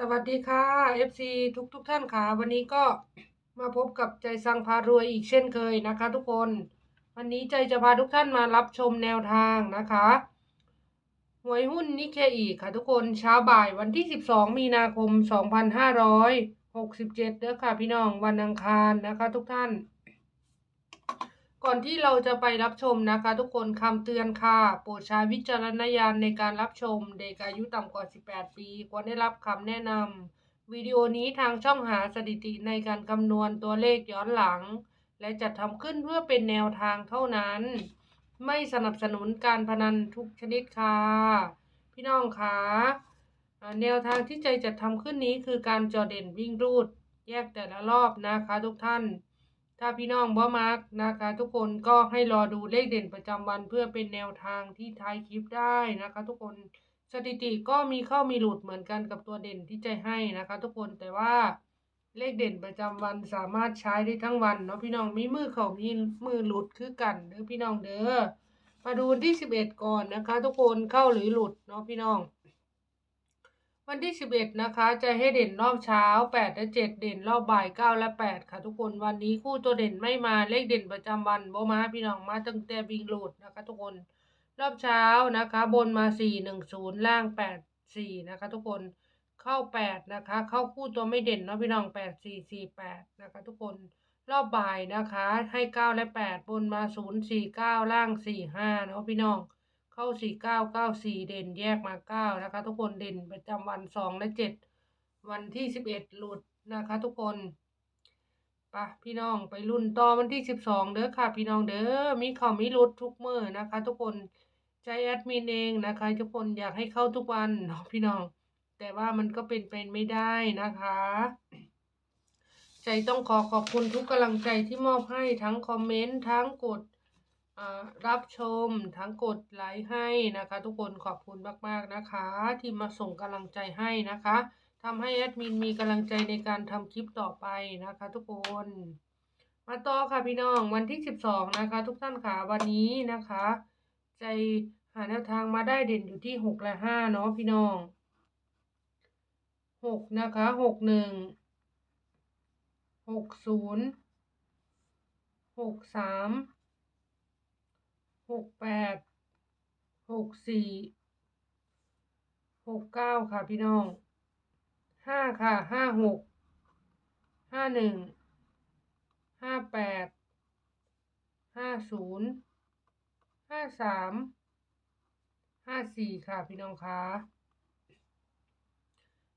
สวัสดีค่ะ FC ทุกทุกท่านค่ะ วันนี้ก็มาพบกับใจสังพารวยอีกเช่นเคยนะคะ ทุกคน วันนี้ใจจะพาทุกท่านมารับชมแนวทางนะคะหวยหุ้นนิเคอีค่ะ ทุกคนเช้าบ่ายวันที่ 12 มีนาคม 2567เด้อค่ะพี่น้องวันอังคารนะคะ ทุกท่าน ก่อนที่เราจะไปรับชมนะคะ ทุกคนคำเตือนค่ะ โปรดใช้วิจารณญาณในการรับชม เด็กอายุต่ำกว่า 18 ปี ควรได้รับคำแนะนำวิดีโอนี้ทางช่องหาสถิติในการคำนวณตัวเลขย้อนหลัง และจัดทำขึ้นเพื่อเป็นแนวทางเท่านั้น ไม่สนับสนุนการพนันทุกชนิดค่ะ พี่น้องคะอ่าแนวทางที่ใจจัดทำขึ้นนี้คือการจอเด่นวิ่งรูด แยกแต่ละรอบนะคะ ทุกท่าน ถ้าพี่น้องบ่มักนะคะ ทุกคนก็ให้รอดูเลขเด่นประจำวันเพื่อเป็นแนวทางที่ท้ายคลิปได้นะคะ ทุกคนสถิติก็มีเข้ามีหลุดเหมือนกันกับตัวเด่นที่ใจให้นะคะ ทุกคนแต่ว่าเลขเด่นประจำวันสามารถใช้ได้ทั้งวันเนาะพี่น้องมีมือเขามีมือหลุดคือกันเด้อพี่น้องเด้อมาดูที่สิบเอ็ดก่อนนะคะ ทุกคนเข้าหรือหลุดเนาะพี่น้อง วันที่ 11 นะคะ จะให้เด่นรอบเช้า 8 และ 7 เด่นรอบบ่าย 9 และ 8 ค่ะทุกคนวันนี้คู่ตัวเด่นไม่มาเลขเด่นประจำวันโบมาพี่น้องมาตั้งแต่บิงลูดนะคะ ทุกคนรอบเช้านะคะ บนมา 4 1 0 ล่าง 8 4 นะคะ ทุกคนเข้า 8 นะคะ เข้าคู่ตัวไม่เด่นเนาะพี่น้อง 8 4 4 8 นะคะ ทุกคนรอบบ่ายนะคะ ให้ 9 และ 8 บนมา 0 4 9 ล่าง 4 5เนาะพี่น้อง เข้าสี่เก้าเก้าสี่เด่นแยกมาเก้านะคะ ทุกคนเด่นประจำวันสองและเจ็ดวันที่สิบเอ็ดหลุดนะคะ ทุกคนปะพี่น้องไปรุ่นต่อวันที่สิบสองเด้อค่ะ พี่น้องเด้อมีเขามีหลุดทุกเมื่อนะคะ ทุกคนใจแอดมินเองนะคะ ทุกคนอยากให้เข้าทุกวันเนาะพี่น้อง แต่ว่ามันก็เป็นไปไม่ได้นะคะ ใจต้องขอขอบคุณทุกกำลังใจที่มอบให้ทั้งคอมเมนต์ทั้งกด รับชมทั้งกดไลค์ให้นะคะ ทุกคนขอบคุณมาก ๆ นะคะ ที่มาส่งกำลังใจให้นะคะทำให้แอดมินมีกำลังใจในการทำคลิปต่อไปนะคะ ทุกคนมาต่อค่ะพี่น้องวันที่ 12 นะคะ ทุกท่านค่ะวันนี้นะคะ ใจหาแนวทางมาได้เด่นอยู่ที่ 6 และ 5 เนาะพี่น้อง 6 นะคะ 6 1 6 0 6 3 หกแปดหกสี่หกเก้าค่ะพี่น้องห้าค่ะห้าหกห้าหนึ่งห้าแปดห้าศูนย์ห้าสามห้าสี่ค่ะพี่น้องคะ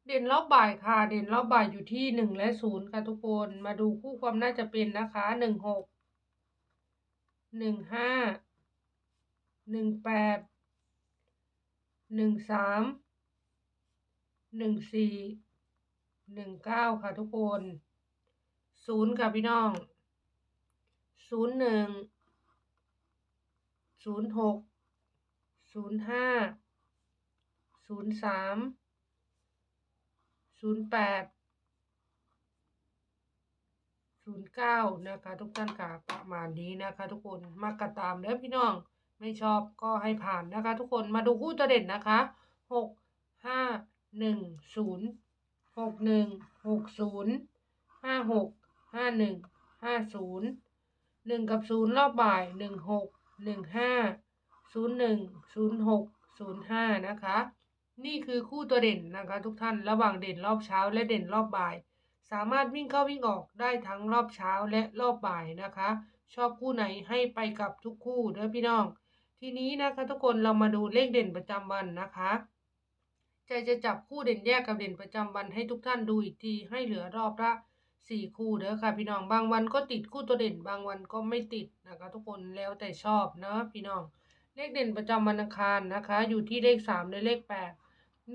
เด่นรอบบ่ายค่ะ เด่นรอบบ่ายอยู่ที่หนึ่งและศูนย์ค่ะทุกคนมาดูคู่ความน่าจะเป็นนะคะหนึ่งหกหนึ่งห้า หนึ่งแปดหนึ่งสามหนึ่งสี่หนึ่งเก้าค่ะทุกคนศูนย์ค่ะพี่น้องศูนย์หนึ่งศูนย์หกศูนย์ห้าศูนย์สามศูนย์แปดศูนย์เก้านะคะทุกท่านค่ะประมาณนี้นะคะทุกคนมากระตามเด้อพี่น้อง ไม่ชอบก็ให้ผ่านนะคะ ทุกคนมาดูคู่ตัวเด่นนะคะหกห้าหนึ่งศูนย์หกหนึ่งหกศูนย์ห้าหกห้าหนึ่งห้าศูนย์หนึ่งกับศูนย์รอบบ่ายหนึ่งหกหนึ่งห้าศูนย์หนึ่งศูนย์หกศูนย์ห้านะคะ นี่คือคู่ตัวเด่นนะคะ ทุกท่านระหว่างเด่นรอบเช้าและเด่นรอบบ่าย สามารถวิ่งเข้าวิ่งออกได้ทั้งรอบเช้าและรอบบ่ายนะคะ ชอบคู่ไหนให้ไปกับทุกคู่เด้อพี่น้อง ทีนี้นะคะทุกคนเรามาดูเลขเด่นประจำวันนะคะใจจะจับคู่เด่นแยกกับเด่นประจำวันให้ทุกท่านดูอีกทีให้เหลือรอบละสี่คู่เด้อค่ะ พี่น้องบางวันก็ติดคู่ตัวเด่นบางวันก็ไม่ติดนะคะ ทุกคนแล้วแต่ชอบเนาะพี่น้องเลขเด่นประจำวันอังคารนะคะ อยู่ที่เลขสามและเลขแปด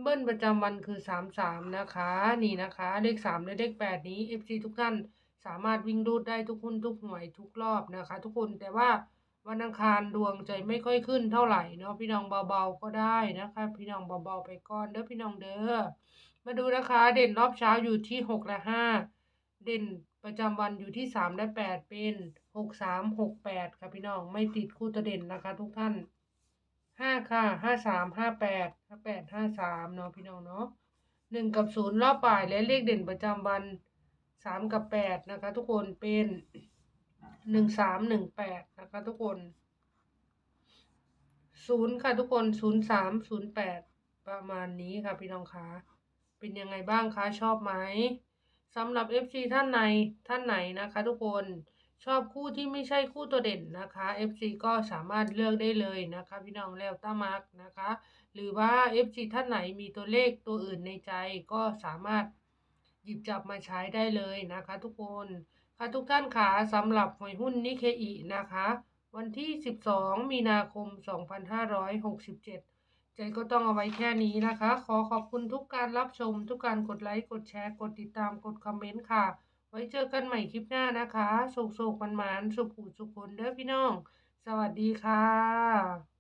เบิ้ลประจำวันคือสามสามนะคะ นี่นะคะ เลขสามและเลขแปดนี้ FC ทุกท่านสามารถวิ่งรูดได้ทุกหุ้นทุกหน่วยทุกรอบนะคะ ทุกคนแต่ว่า วันอังคารดวงใจไม่ค่อยขึ้นเท่าไหร่เนาะพี่น้องเบาๆก็ได้นะคะ พี่น้องเบาๆไปก่อนเด้อพี่น้องเด้อมาดูนะคะ เด่นรอบเช้าอยู่ที่หกและห้าเด่นประจำวันอยู่ที่สามและแปดเป็นหกสามหกแปดค่ะพี่น้องไม่ติดคู่ตัวเด่นนะคะ ทุกท่านห้าค่ะห้าสามห้าแปดห้าแปดห้าสามเนาะพี่น้องเนาะหนึ่งกับศูนย์รอบบ่ายและเลขเด่นประจำวันสามกับแปดนะคะ ทุกคนเป็น หนึ่งสามหนึ่งแปดนะคะทุกคนศูนย์ค่ะทุกคนศูนย์สามศูนย์แปดประมาณนี้ค่ะพี่น้องคะเป็นยังไงบ้างคะชอบไหมสำหรับ FC ท่านไหนท่านไหนนะคะ ทุกคนชอบคู่ที่ไม่ใช่คู่ตัวเด่นนะคะ FC ก็สามารถเลือกได้เลยนะคะ พี่น้องแล้วต้ามักนะคะ หรือว่า FC ท่านไหนมีตัวเลขตัวอื่นในใจก็สามารถหยิบจับมาใช้ได้เลยนะคะ ทุกคน ค่ะทุกท่านค่ะสำหรับหวยหุ้นนิเคอีนะคะ วันที่ 12 มีนาคม 2567 ใจก็ต้องเอาไว้แค่นี้นะคะ ขอขอบคุณทุกการรับชม ทุกการกดไลค์ กดแชร์ กดติดตาม กดคอมเมนต์ค่ะ ไว้เจอกันใหม่คลิปหน้านะคะโศกโศกมันมันสุขหูสุขคนเด้อพี่น้อง สวัสดีค่ะ